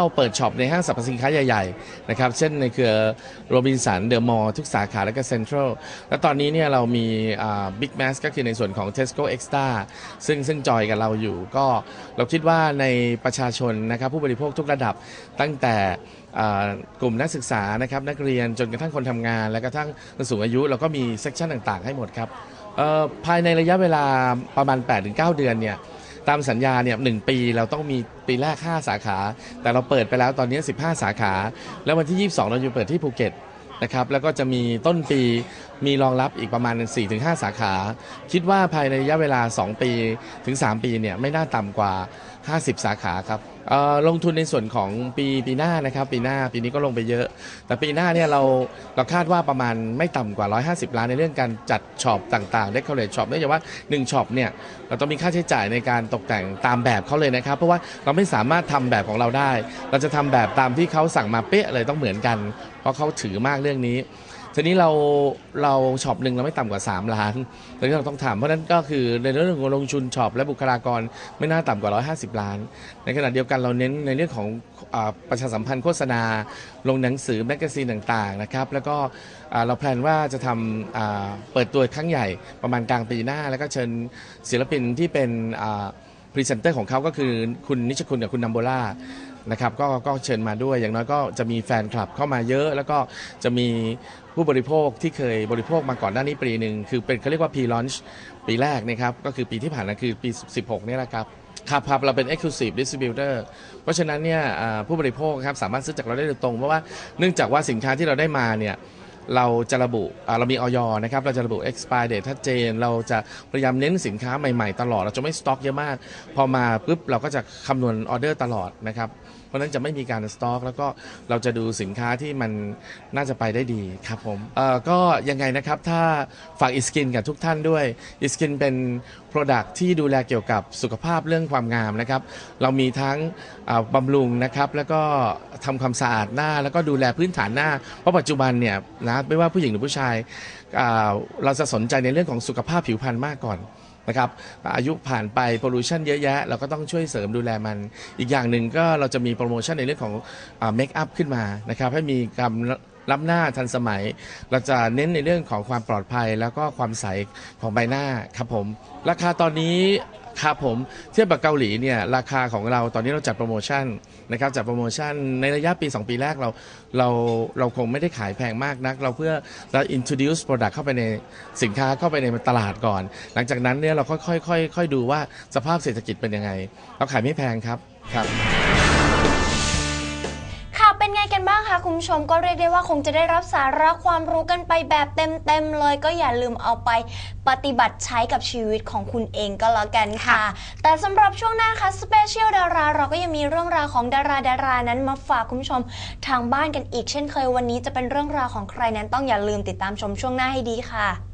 เราเปิดช็อปในห้างสรรพสินค้าใหญ่ๆนะครับเช่นในเครือโรบินสันเดอะมอลล์ทุกสาขาและก็เซ็นทรัลและตอนนี้เนี่ยเรามีบิ๊กแมสก็คือในส่วนของ Tesco Extra ซึ่งซึ่งจอยกับเราอยู่ก็เราคิดว่าในประชาชนนะครับผู้บริโภคทุกระดับตั้งแต่กลุ่มนักศึกษานะครับนักเรียนจนกระทั่งคนทำงาน และกระทั่งผู้สูงอายุ เราก็มีเซกชันต่างๆ ให้หมดครับภายในระยะเวลาประมาณ 8-9 เดือนเนี่ย ตามสัญญาเนี่ยหนึ่งปีเราต้องมีปีแรก 5 สาขา แต่เราเปิดไปแล้วตอนนี้ 15 สาขา แล้ววันที่ 22 เราจะเปิดที่ภูเก็ตนะครับแล้วก็จะมีต้นปีมีรองรับอีกประมาณ 4-5 สาขา คิดว่าภายในระยะเวลา 2 ปีถึง 3 ปีเนี่ยไม่น่าต่ำกว่า 50 สาขาครับ เอ่อลงทุนในส่วนของปีปีหน้านะครับปีหน้าปีนี้ก็ลงไปเยอะ แต่ปีหน้าเนี่ยเราเราคาดว่าประมาณไม่ต่ำกว่า 150 ล้านในเรื่องการจัดช็อปต่างๆ decorate shop เนื่องจากว่า1ช็อปเนี่ยเราต้องมีค่าใช้จ่ายในการตกแต่งตามแบบเขาเลยนะครับ เพราะว่าเราไม่สามารถทำแบบของเราได้ เราจะทำแบบตามที่เขาสั่งมาเป๊ะเลยต้องเหมือนกัน เพราะเขาถือมากเรื่องนี้ ทีนี้เราเราช็อปหนึ่งเราไม่ต่ำกว่า 3 ล้านตรงนี้เราต้องทำเพราะฉะนั้นก็คือในเรื่องของลงทุนช็อปและบุคลากรไม่น่าต่ำกว่า 150 ล้าน ในขณะเดียวกันเราเน้นในเรื่องของอาประชาสัมพันธ์โฆษณา ลงหนังสือแมกกาซีนต่างๆนะครับแล้วก็อ่าเราแพลนว่าจะทำอ่าเปิดตัวครั้งใหญ่ประมาณกลางปีหน้า แล้วก็เชิญศิลปินที่เป็นพรีเซนเตอร์ของเขาก็คือคุณนิชคุณกับคุณนัมโบล่า นะครับก็ก็เชิญมาด้วย อย่างน้อยก็จะมีแฟนคลับเข้ามาเยอะ แล้วก็จะมีผู้บริโภคที่เคยบริโภคมาก่อนหน้านี้ปีหนึ่งคือเป็นเขาเรียกว่า P-Launch ปีแรกนะครับก็คือปีที่ผ่านมาคือปี 16นี่แหละครับครับครับเราเป็น Exclusive Distributor เพราะฉะนั้นเนี่ยผู้บริโภคครับสามารถซื้อจากเราได้โดยตรง เพราะว่าเนื่องจากว่าสินค้าที่เราได้มาเนี่ย เราจะระบุเรามีออยนะครับ เราจะระบุ expire date ชัดเจน เราจะพยายามเน้นสินค้าใหม่ๆ ตลอด เราจะไม่สต็อกเยอะมาก พอมาปุ๊บเราก็จะคำนวณออเดอร์ตลอดนะครับ เพราะนั้นจะไม่มีการสต็อก แล้วก็เราจะดูสินค้าที่มันน่าจะไปได้ดีครับผมเอ่อก็ยังไงนะครับ ถ้าฝากอิสกินกับทุกท่านด้วยอิสกินเป็น Product ที่ดูแลเกี่ยวกับสุขภาพเรื่องความงามนะครับ เรามีทั้งบำรุงนะครับ แล้วก็ทำความสะอาดหน้า แล้วก็ดูแลพื้นฐานหน้า เพราะปัจจุบันเนี่ยนะไม่ว่าผู้หญิงหรือผู้ชายอ่าเราจะสนใจในเรื่องของสุขภาพผิวพรรณมากก่อนนะครับอายุผ่านไปโพลูชันเยอะแยะ เราก็ต้องช่วยเสริมดูแลมัน อีกอย่างหนึ่งก็เราจะมีโปรโมชั่นในเรื่องของเมคอัพขึ้นมานะครับให้มีการรับหน้าทันสมัย เราจะเน้นในเรื่องของความปลอดภัย แล้วก็ความใสของใบหน้าครับผม ราคาตอนนี้ ครับผมเทียบกับเกาหลีเนี่ยราคาของเราตอนนี้เราจัดโปรโมชั่นนะครับจัดโปรโมชั่นในระยะปี 2 ปีแรกเราเราเราคงไม่ได้ขายแพงมากนัก เราเพื่อเรา introduce product เข้าไปในสินค้าเข้าไปในตลาดก่อน หลังจากนั้นเนี่ยเราค่อยๆค่อยๆค่อยดูว่าสภาพเศรษฐกิจเป็นยังไง เราขายไม่แพงครับครับ บ้างคะคุณผู้ชมก็เรียกได้ว่าคงจะได้รับสาระความรู้กันไปแบบเต็มๆเลย ก็อย่าลืมเอาไปปฏิบัติใช้กับชีวิตของคุณเองก็แล้วกันค่ะ แต่สำหรับช่วงหน้าค่ะสเปเชียลดาราเราก็ยังมีเรื่องราวของดาราดารานั้นมาฝากคุณผู้ชมทางบ้านกันอีก เช่นเคยวันนี้จะเป็นเรื่องราวของใครนั้นต้องอย่าลืมติดตามชมช่วงหน้าให้ดีค่ะ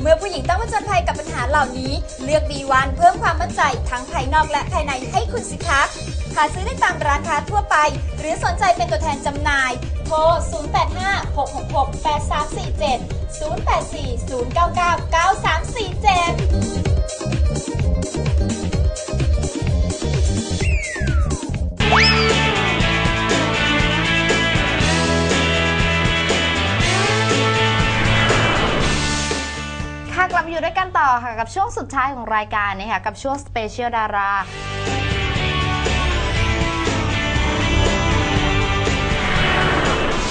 เมื่อผู้หญิงต้องผจญภัยกับปัญหาเหล่านี้ เลือกดีวันเพิ่มความมั่นใจทั้งภายนอกและภายในให้คุณสิคะหาซื้อได้ตามร้านค้าทั่วไป หรือสนใจเป็นตัวแทนจำหน่าย โทร 0856668347 0840999347 ต่อค่ะกับช่วงสุดท้ายของรายการนะคะกับช่วงสเปเชียลดารา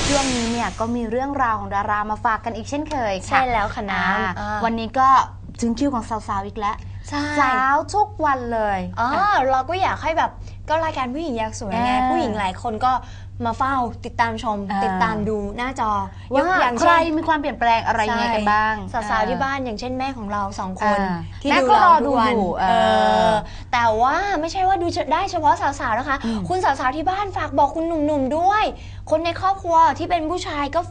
ช่วงนี้เนี่ยก็มีเรื่องราวของดารามาฝากกันอีกเช่นเคยค่ะใช่แล้วค่ะน้ำอ่าอ่าวันนี้ก็ถึงคิวของสาวๆอีกแล้วใช่สาวทุกวันเลย อ๋อเราก็อยากให้แบบก็รายการผู้หญิงอยากสวยไงเออผู้หญิงหลายคนก็ มาเฝ้าติดตามชม อ่า ติดตามดูหน้าจอว่าอย่างใครเช่นมีความเปลี่ยนแปลงอะไรยังไงกันบ้าง ใช่สาวๆที่บ้านอย่างเช่นแม่ของเราสองคนอ่าที่แม่ดูก็รอเราทุกวันดูอยู่เอเอออแต่ว่าไม่ใช่ว่าดูได้เฉพาะสาวๆนะคะคุณสาวๆที่บ้านฝากบอกคุณหนุ่มๆด้วย คนในครอบครัวที่เป็นผู้ชายก็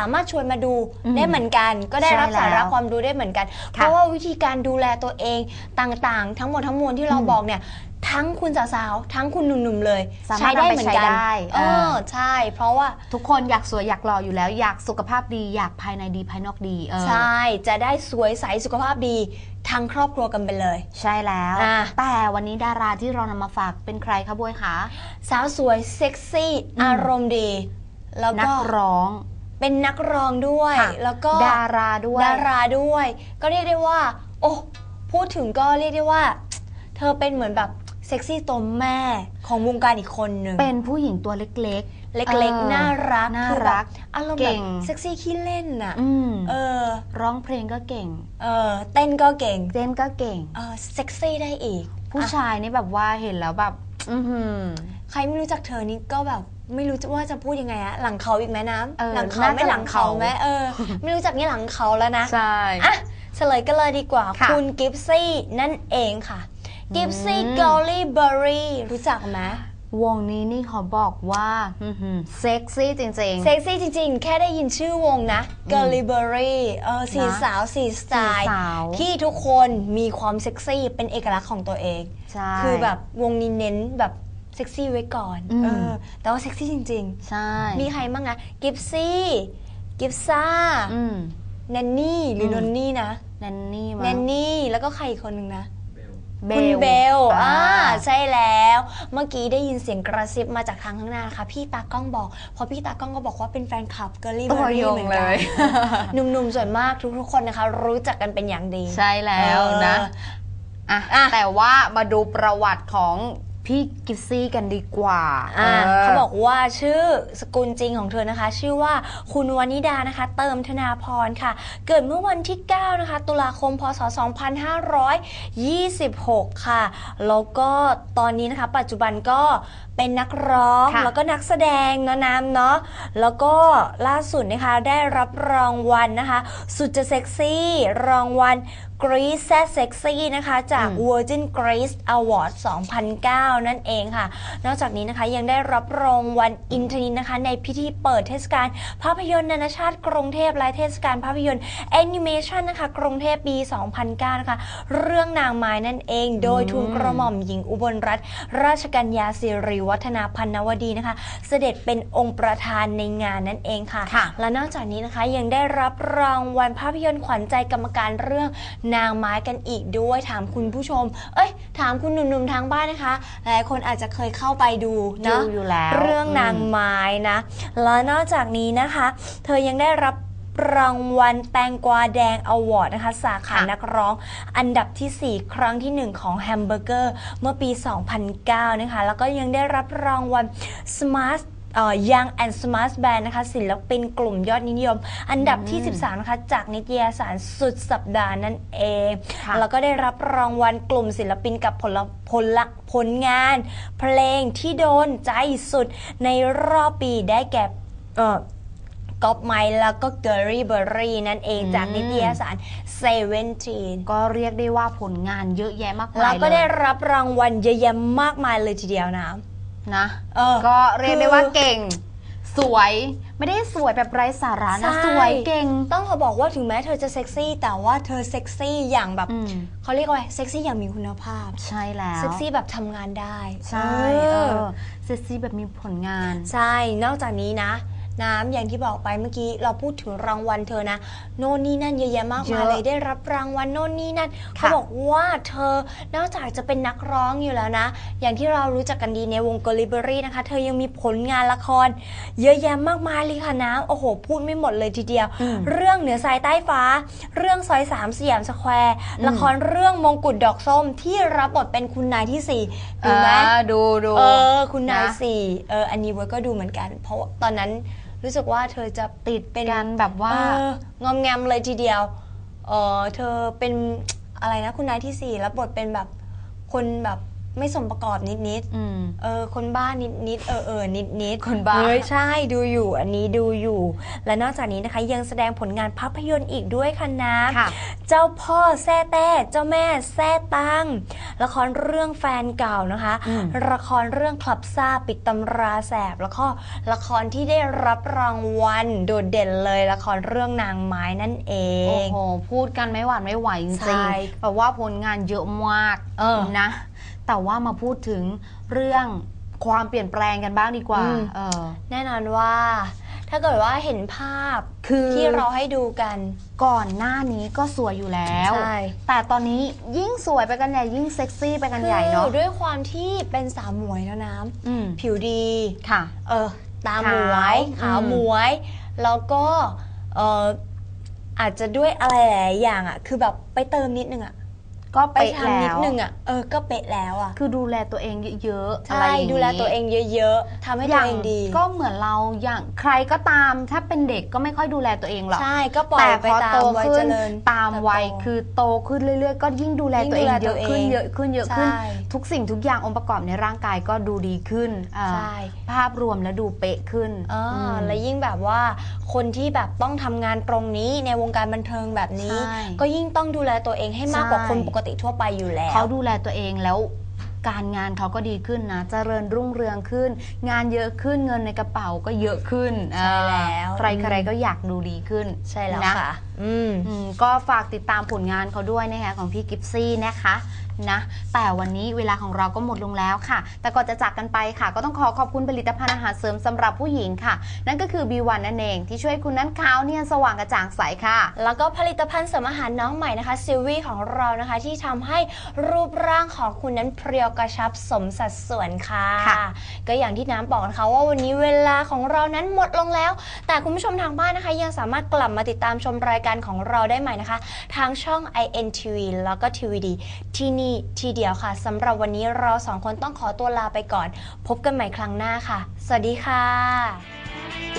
สามารถชวนมาดูอืมได้เหมือนกัน ก็ได้รับใช่แล้วสาระความรู้ได้เหมือนกัน เพค่ะราะว่าวิธีการดูแลตัวเองต่างๆ ทั้งหมดทั้งมวลที่เราอืม บอกเนี่ย ทั้งคุณสาวๆทั้งคุณหนุ่มๆเลยสามารถนำไปใช้ได้เออ่าอใช่ เพราะว่าทุกคนอยากสวยอยากหล่ออยู่แล้ว อยากสุขภาพดีอยากภายในดีภายนอกดีเออใช่ จะได้สวยใสสุขภาพดีทั้งครอบครัวกันไปเลย ใช่แล้วอะแต่วันนี้ดาราที่เรานำมาฝากเป็นใครคะบวยคะสาวสวยเซ็กซี่อืมอารมณ์ดี แล้วนัก็กร้องเป็นนักร้องด้วยค่ะแล้วก็ดาราด้วย ดาราด้วย ก็เรียกได้ว่า โอ้ พูดถึงก็เรียกได้ว่า เธอเป็นเหมือนแบบ เซ็กซี่ตัวแม่ของวงการอีกคนหนึ่งเป็นผู้หญิงตัวเล็กเๆล็กออๆน่ารักน่าคือแบบรักอารมณ์เก่แบบงเซ็กซี่ขี้เล่นน่ะอืมเออ ร้องเพลงก็เก่ง เออ เต้นก็เก่ง เต้นก็เก่ง เออ เซ็กซี่ได้อีก ผู้อะชายนี่แบบว่าเห็นแล้วแบบอือหือใครไม่รู้จักเธอนี่ก็แบบไม่รู้จะว่าจะพูดยังไงอะหลังเขาอีกไหมน้เออำหลังเขาน่าจะไม่หลังเขาหลังเขาไหมเออ ไม่รู้จักนี่หลังเขาแล้วนะ ใช่อะเฉลยกันเลยดีกว่าค่ะคุณกิฟซี่นั่นเองค่ะ กิฟซี่อืมเกลลี่เบอร์รี่รู้จักไหมวงนี้นี่เขาบอกว่าอื้อหือเซ็กซี่จริงเซ็กซี่จริง ๆ แค่ได้ยินชื่อวงนะเกลลี่เบอร์รี่เออสี่นะสาวสี่สไตล์สี่สาวที่ทุกคนมีความเซ็กซี่เป็นเอกลักษณ์ของตัวเองๆใช่คือแบบวงนี้เน้นแบบเซ็กซี่ไว้ก่อนอืมเออแต่ว่าเซ็กซี่จริง ๆ ใช่ มีใครบ้างอะกิฟซี่กิฟซ่าอืมแนนนี่หรือมนนนี่นะแนนนี่มั้งแนนนี่แล้วก็ใครอีกคนหนึ่งนะ เบคุณลเบลอ่าอ่าใช่แล้ว เมื่อกี้ได้ยินเสียงกระซิบมาจากทางข้างหน้านะคะพี่ตากล้องบอก พอพี่ตากล้องก็บอกว่าเป็นแฟนคลับเกอร์ลี่เบตัอวร์รี่ยงเหมือนเลกันยหนุ่มๆส่วนมากทุกๆคนนะคะ รู้จักกันเป็นอย่างดี ใช่แล้วนะเอออะอะแต่ว่ามาดูประวัติของ พี่กิฟซี่กันดีกว่าอ่าเออเขาบอกว่าชื่อสกุลจริงของเธอนะคะ ชื่อว่าคุณวนิดานะคะ เติมธนาพรค่ะ เกิดเมื่อวันที่ 9 นะคะ ตุลาคม พศ 2526 ค่ะ แล้วก็ตอนนี้นะคะ ปัจจุบันก็เป็นนักร้องค่ะแล้วก็นักแสดงเนาะน้ำเนาะแล้วก็ล่าสุดนะคะได้รับรางวัลนะคะ สุดจะเซ็กซี่ รางวัล Grease Set Sexy นะคะจาก Virgin Grace Award 2009 นั่นเองค่ะ นอกจากนี้นะคะยังได้รับรางวัลอินทนินนะคะในพิธีเปิดเทศกาลภาพยนตร์นานาชาติกรุงเทพและเทศกาลภาพยนตร์แอนิเมชันนะคะกรุงเทพปี 2009 นะคะ เรื่องนางไม้นั่นเอง โดยทุนกระหม่อมหญิงอุบลรัตนราชกัญญาสิริวัฒนาพันนวดีนะคะ เสด็จเป็นองค์ประธานในงานนั่นเองค่ะค่ะและนอกจากนี้นะคะยังได้รับรางวัลภาพยนตร์ขวัญใจกรรมการเรื่องนางไม้กันอีกด้วยถามคุณผู้ชม เอ้ย ถามคุณหนุ่มๆทางบ้านนะคะ หลายคนอาจจะเคยเข้าไปดูดูนะอยู่แล้ว เรื่องนางไม้นะ และนอกจากนี้นะคะ เธอยังได้รับรางวัลแตงกวาแดงอวอร์ดนะคะ สาขาค่ะนักร้อง อันดับทีสี่ 4 ครั้งที่ 1 ของแฮมเบอร์เกอร์ เมื่อปี 2009 นะคะ แล้วก็ยังได้รับรางวัล Smart เอ่อ Young and Smart Band นะคะศิลปินกลุ่มยอดนิยม อันดับที่ 13 นะคะ จากนิตยสารสุดสัปดาห์นั่นเองค่ะแล้วก็ได้รับรางวัลกลุ่มศิลปินกับผลผลละผลงาน เพลงที่โดนใจสุดในรอบปีได้แก่เอ่อก๊อปไมล์แล้วก็เกอรี่เบอร์รี่นั่นเองอืมจากนิตยสารเซเว่นทีนก็เรียกได้ว่าผลงานเยอะแยะมากมายแล้วก็เลยได้รับรางวัลเยอะแยะมากมายเลยทีเดียวนะ นะเออก็เรียกได้ว่าคือเก่ง สวยไม่ได้สวยแบบไร้สาระนะใช่ สวยเก่ง ต้องขอบอกว่าถึงแม้เธอจะเซ็กซี่ แต่ว่าเธอเซ็กซี่อย่างแบบอืม เขาเรียกว่าอะไรเซ็กซี่อย่างมีคุณภาพ ใช่แล้วเซ็กซี่แบบทำงานได้ใช่เอเอออเซ็กซี่แบบมีผลงาน ใช่ นอกจากนี้นะ น้ำอย่างที่บอกไปเมื่อกี้เราพูดถึงรางวัลเธอนะ โน่นนี่นั่นเยอะแยะมากมายเยอะเลยได้รับรางวัลโน่นนี่นั่นค่ะเขาบอกว่าเธอนอกจากจะเป็นนักร้องอยู่แล้วนะ อย่างที่เรารู้จักกันดีในวงก l ลิเบอรี่นะคะ เธอยังมีผลงานละคร เยอะแยะมากมายเลยค่ะน้ำโอ้โห พูดไม่หมดเลยทีเดียวอืมเรื่องเหนือสายใต้ฟ้า เรื่องซอยสามสยามสแควร์ละครเรื่องมงกุฎดอกส้มที่รับบทเป็นคุณนายที่สี่ดูไหมอ่าดูดูเออคุณนายนะสี่เอออันนี้เว้ยก็ดูเหมือนกัน เพราะว่าตอนนั้น รู้สึกว่าเธอจะติดเป็นกันแบบว่า เอองอมแงมเลยทีเดียวเออเธอเป็นอะไรนะคุณนายที่สี่แล้วบทเป็นแบบคนแบบไม่สมประกอบนิดๆอืม เออคนบ้านิดนิดๆเออเออนิดนิดคนบ้า เฮ้ยใช่ดูอยู่อันนี้ดูอยู่ และนอกจากนี้นะคะยังแสดงผลงานภาพยนตร์อีกด้วยค่ะนะค่ะ เจ้าพ่อแซ่แต้ เจ้าแม่แซ่ตั้ง ละครเรื่องแฟนเก่านะคะอืมละครเรื่องคลับซ่าปิดตำราแสบ แล้วก็ละครที่ได้รับรางวัลโดดเด่นเลยละครเรื่องนางไม้นั่นเอโอ้งโห พูดกันไม่หวานไม่ไหวจใช่ริงๆแบบว่าผลงานเยอะมากเออนะ แต่ว่ามาพูดถึงเรื่องความเปลี่ยนแปลงกันบ้างดีกว่าอืมเออแน่นอนว่า ถ้าเกิดว่าเห็นภาพคือที่เราให้ดูกันก่อนหน้านี้ก็สวยอยู่แล้วใช่แต่ตอนนี้ยิ่งสวยไปกันใหญ่ยิ่งเซ็กซี่ไปกันใหญ่เนาะคือด้วยความที่เป็นสาวหมวยแล้วนะอืมผิวดีค่ะ เออตาขาวหมวยขาวอืมหมวย แล้วก็เอออาจจะด้วยอะไรหลายๆอย่างอะ คือแบบไปเติมนิดนึงอะ ก็ไปเป๊ะทำนิแล้ดวนึงอะเออก็เป๊ะแล้วอะคือดูแลตัวเองเยอะๆอะไรใช่อย่างนี้ดูแลตัวเองเยอะๆทำให้ตัวเองดีก็เหมือนเราอย่างใครก็ตามถ้าเป็นเด็กก็ไม่ค่อยดูแลตัวเองหรอกใช่ก็ปล่อยแต่ไปพอตาโตมวัยขึ้เจนริญ ตามวัยเติบโตคือโตขึ้นเรื่อยๆ ก็ยิ่งดูแลยิ่งตัวเองดูแลเยตัวอะเองขึ้นเยอะขึ้นเยอะขึ้น ใช่ ทุกสิ่งทุกอย่างองค์ประกอบในร่างกายก็ดูดีขึ้นอ่าใช่ ภาพรวมแล้วดูเป๊ะขึ้นอ่าอืม และยิ่งแบบว่าคนที่แบบต้องทำงานตรงนี้ในวงการบันเทิงแบบนี้ ใช่ก็ยิ่งต้องดูแลตัวเองให้มากกว่าใช่ คนปกติทั่วไปอยู่แล้ว เขาดูแลตัวเองแล้วการงานเขาก็ดีขึ้นนะ เจริญรุ่งเรืองขึ้น งานเยอะขึ้นเงินในกระเป๋าก็เยอะขึ้นใช่แล้วใครใครๆก็อยากดูดีขึ้นใช่แล้วนะค่ะอืมอืมก็ฝากติดตามผลงานเขาด้วยนะคะของพี่กิฟซี่นะคะนะ แต่วันนี้เวลาของเราก็หมดลงแล้วค่ะ แต่ก่อนจะจากกันไปค่ะ ก็ต้องขอขอบคุณผลิตภัณฑ์อาหารเสริมสำหรับผู้หญิงค่ะ นั่นก็คือ B1 นั่นเอง ที่ช่วยคุณนั้นขาวเนียนสว่างกระจ่างใสค่ะ แล้วก็ผลิตภัณฑ์เสริมอาหารน้องใหม่นะคะซิลวี่ของเรานะคะที่ทำให้รูปร่างของคุณนั้นเพรียวกระชับสมสัดส่วนค่ะ ค่ะ ก็อย่างที่น้ำบอกนะคะว่าวันนี้เวลาของเรานั้นหมดลงแล้ว แต่คุณผู้ชมทางบ้านนะคะ ยังสามารถกลับมาติดตามชมรายการของเราได้ใหม่นะคะ ทางช่อง INTV แล้วก็ TVD ที่นี่ทีเดียวค่ะสำหรับวันนี้เราสองคนต้องขอตัวลาไปก่อน พบกันใหม่ครั้งหน้าค่ะ สวัสดีค่ะ